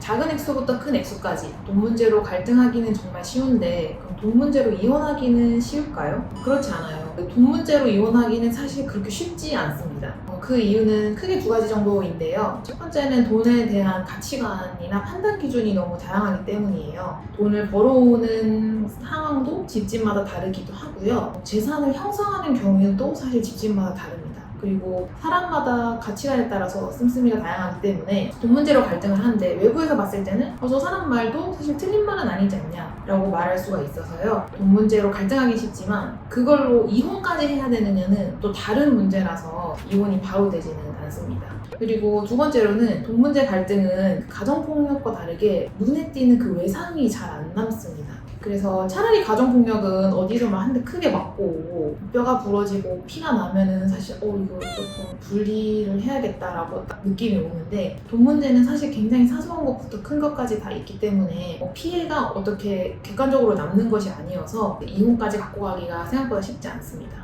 작은 액수부터 큰 액수까지 돈 문제로 갈등하기는 정말 쉬운데 그럼 돈 문제로 이혼하기는 쉬울까요? 그렇지 않아요. 돈 문제로 이혼하기는 사실 그렇게 쉽지 않습니다. 어, 그 이유는 크게 두 가지 정도인데요. 첫 번째는 돈에 대한 가치관이나 판단 기준이 너무 다양하기 때문이에요. 돈을 벌어오는 상황도 집집마다 다르기도 하고요. 재산을 형성하는 경우도 사실 집집마다 다릅니다. 그리고 사람마다 가치관에 따라서 씀씀이가 다양하기 때문에 돈 문제로 갈등을 하는데 외부에서 봤을 때는 어, 저 사람 말도 사실 틀린 말은 아니지 않냐라고 말할 수가 있어서요. 돈 문제로 갈등하기 쉽지만 그걸로 이혼까지 해야 되느냐는 또 다른 문제라서 이혼이 바로 되지는 않습니다. 그리고 두 번째로는 돈 문제 갈등은 가정폭력과 다르게 눈에 띄는 그 외상이 잘 안 남습니다. 그래서 차라리 가정폭력은 어디서만 한 대 크게 맞고 뼈가 부러지고 피가 나면은 사실 어 이거 조금 분리를 해야겠다라고 딱 느낌이 오는데 돈 문제는 사실 굉장히 사소한 것부터 큰 것까지 다 있기 때문에 뭐 피해가 어떻게 객관적으로 남는 것이 아니어서 이혼까지 갖고 가기가 생각보다 쉽지 않습니다.